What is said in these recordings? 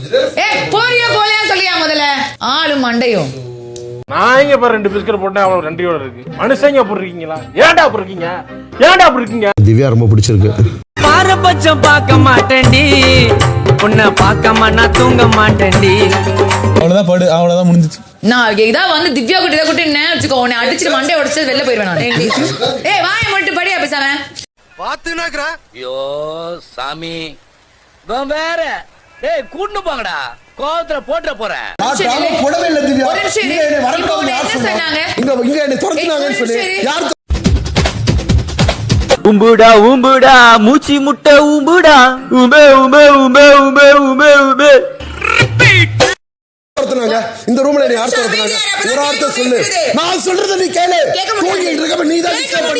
ஏ போறியா போலியா சொல்லியா முதல்ல? ஆளு மண்டையும். நான் இங்க பாரு ரெண்டு பிஸ்கட் போட்டேன் அவ்வளவு ரெண்டையோட இருக்கு. மனுஷங்க அப்படி இருக்கீங்களா? ஏன்டா அப்படி இருக்கீங்க? ஏன்டா அப்படி இருக்கீங்க? திவ்யா ரொம்ப பிடிச்சிருக்கு. பாரபட்சம் பார்க்க மாட்டேன்டி. உன்னை பார்க்காம நான் தூங்க மாட்டேன்டி. அவ்வளவுதான் படு அவ்வளவுதான் முடிஞ்சிச்சு. நான் இதா வந்து திவ்யா குட்டி குட்டி என்ன வச்சுக்கோ உன்னை அடிச்சுட்டு மண்டையை உடைச்சு வெளில போயிருவேன் நான். ஏய் வாய மட்டும் படியா பேசாம. ஐயோ சாமி. வேற. டேய் கூட்டு போங்கடா. கோவத்துல போட்டுற போறேன். போடவே இல்லை திவ்யா. ஒரு நிமிஷம் இரு. இங்க? இங்க இங்க என்னை துரத்துனாங்கன்னு ஏய், சொல்லி. யார் உம்புடா உம்புடா மூச்சு முட்டை உம்புடா உபே உபே உபே உபே உபே உபே இந்த ரூம்ல என்னை யார் துரத்துனாங்க? ஒரு வார்த்தை சொல்லு. நான் சொல்றத நீ கேளு. தூங்கிட்டு இருக்கப்ப நீ தான் பண்ண.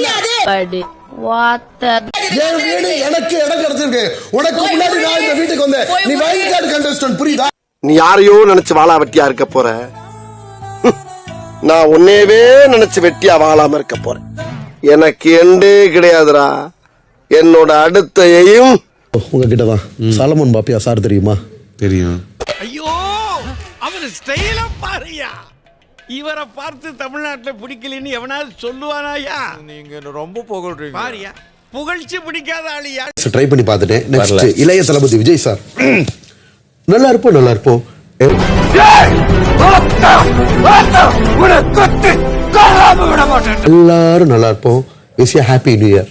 என் வீடு எனக்கு இடம் கிடைச்சிருக்கு. உனக்கு முன்னாடி நான் இந்த வீட்டுக்கு வந்தேன். நீ வைல்ட் கார்டு கண்டஸ்டன்ட் புரியுதா? நீ யாரையோ நினைச்சு வாழா வெட்டியா இருக்க போற. நான் உன்னையவே நினைச்சு வெட்டியா வாழாம இருக்க போறேன். எனக்கு எண்டே கிடையாதுடா. என்னோட அடுத்த எய்ம் உங்ககிட்ட தான். சாலமன் பாப்பியா சார் தெரியுமா? தெரியும். ஐயோ அவர் ஸ்டைல பாருயா இவரை பார்த்து தமிழ்நாட்டுல பிடிக்கலன்னு எவனாவது சொல்லுவானாயா நீங்க ரொம்ப புகழ்றீங்க. பாரியா புகழ்ச்சி பிடிக்காத ஆளியா? ட்ரை பண்ணி பார்த்துட்டேன் நெக்ஸ்ட் இளைய தளபதி விஜய் சார் நல்லா இருப்போம் நல்லா இருப்போம். எல்லாரும் நல்லா இருப்போம். விஷ் ஹாப்பி நியூ இயர்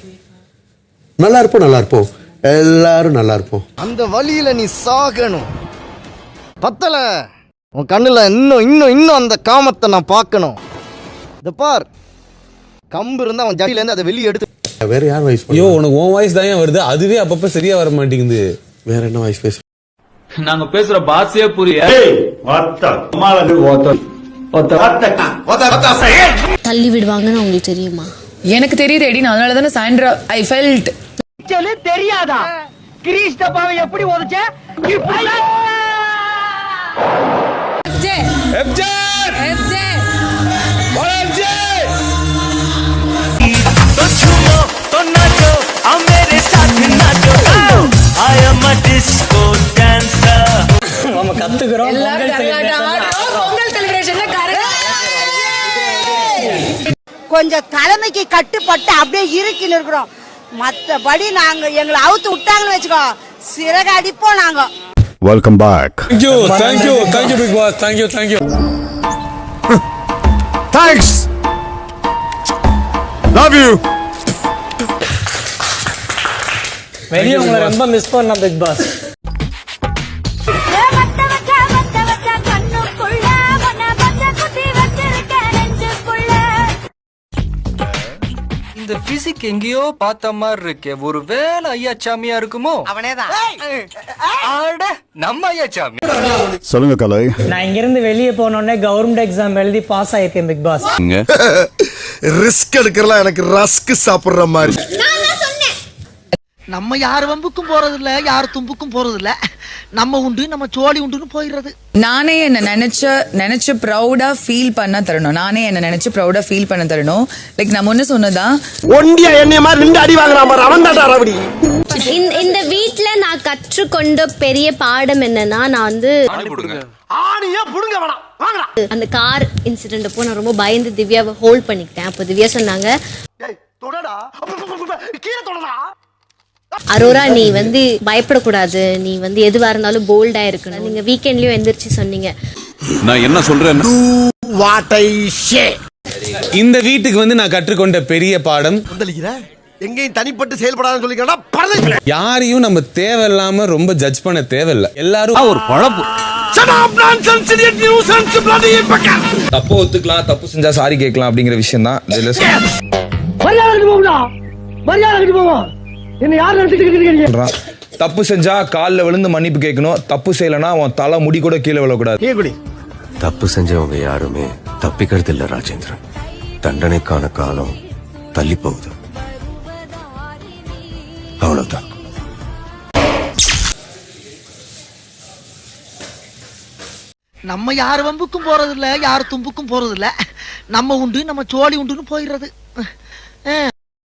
நல்லா இருப்போம் நல்லா இருப்போம். எல்லாரும் நல்லா இருப்போம். அந்த வழியில நீ சாகணும். பத்தல. உன் கண்ணுல இன்னும் இன்னும் இன்னும் அந்த காமத்தை நான் பார்க்கணும். இந்த பார். கம்பு இருந்தா அவன் ஜடியில இருந்து அதை வெளியே எடுத்து வேற யார் வாய்ஸ் ஐயோ உனக்கு உன் வாய்ஸ் தான் வருது. அதுவே அப்பப்ப சரியா வர மாட்டேங்குது. வேற என்ன வாய்ஸ் பேச? நாங்க பேசுற பாஷையே புரிய தள்ளி விடுவாங்கன்னு உங்களுக்கு தெரியுமா? எனக்கு தெரியுது எடி நான் அதனால தானே சாயந்தரா ஐ ஃபெல்ட் தெரியாதா? கிரீஷ் டப்பாவை எப்படி உதச்ச? எல்லாரும் கொஞ்சம் தலைமைக்கு கட்டுப்பட்டு அப்படியே இருக்கின்னு இருக்கிறோம் மத்தபடி நாங்க எங்களை அவுத்து விட்டாங்கன்னு வச்சுக்கோ சிறகு அடிப்போம் நாங்க. Welcome back thank you thank you thank you big boss thank you thank you thanks love you வெளியே உங்களை ரொம்ப மிஸ் பண்ண பிக் பாஸ் இந்த பிசிக் எங்கேயோ பார்த்த மாதிரி இருக்கே. ஒரு வேலை ஐயா சாமியா இருக்குமோ? அவனேதான். அட நம்ம ஐயா சாமி. சொல்லுங்க கலை. நான் இங்கிருந்து வெளியே போனோடனே கவர்மெண்ட் எக்ஸாம் எழுதி பாஸ் ஆயிருக்கேன் பிக் பாஸ் ரிஸ்க் எடுக்கிறலாம் எனக்கு ரஸ்க் சாப்பிடுற மாதிரி. நம்ம யார் வம்புக்கும் போறது இல்ல யார் தும்புக்கும் போறது இல்ல நம்ம உண்டு நம்ம சோழி உண்டுன்னு போயிடுறது. நானே என்ன நினைச்ச நினைச்சு ப்ரௌடா ஃபீல் பண்ண தரணும். நானே என்ன நினைச்சு ப்ரௌடா ஃபீல் பண்ண தரணும். லைக் நான் முன்ன சொன்னதா ஒண்டியா என்னைய மாதிரி ரெண்டு அடி வாங்குறான் பாரு அவன் தான் ரவடி. இந்த வீட்ல நான் கற்றுக்கொண்ட பெரிய பாடம் என்னன்னா நான் வந்து ஆணியா புடுங்க வேணாம். வாங்கடா. அந்த கார் இன்சிடென்ட் அப்போ நான் ரொம்ப பயந்து திவ்யாவை ஹோல்ட் பண்ணிக்கிட்டேன். அப்போ திவ்யா சொன்னாங்க ஏய் தொடடா. கீழே தொடடா. அரோரா நீ வந்து பயப்படக்கூடாது. நீ வந்து எதுவா இருந்தாலும் போல்டா இருக்கணும். நீங்க வீக்கெண்ட்லயும் எந்திரிச்சு சொன்னீங்க. நான் என்ன சொல்றேன் இந்த வீட்டுக்கு வந்து நான் கற்றுக்கொண்ட பெரிய பாடம் எங்கேயும் தனிப்பட்டு செயல்படாதுன்னு சொல்லிக்கிறா யாரையும் நம்ம தேவையில்லாம ரொம்ப ஜட்ஜ் பண்ண தேவையில்ல. எல்லாரும் ஒரு குழப்பு. தப்பு ஒத்துக்கலாம் தப்பு செஞ்சா சாரி கேட்கலாம் அப்படிங்கிற விஷயம் தான் தப்பு செஞ்சா கால்ல விழுந்து மன்னிப்பு கேட்கணும். தப்பு செய்யலனா உன் தலை முடி கூட கீழே விழக்கூடாது. தப்பு செஞ்சவங்க யாருமே தப்பிக்கிறது இல்ல ராஜேந்திரன். தண்டனைக்கான காலம் தள்ளி போகுது அவ்வளவுதான். நம்ம யார் வம்புக்கும் போறது இல்ல யார் தும்புக்கும் போறது இல்ல நம்ம உண்டு நம்ம சோழி உண்டுன்னு போயிடுறது.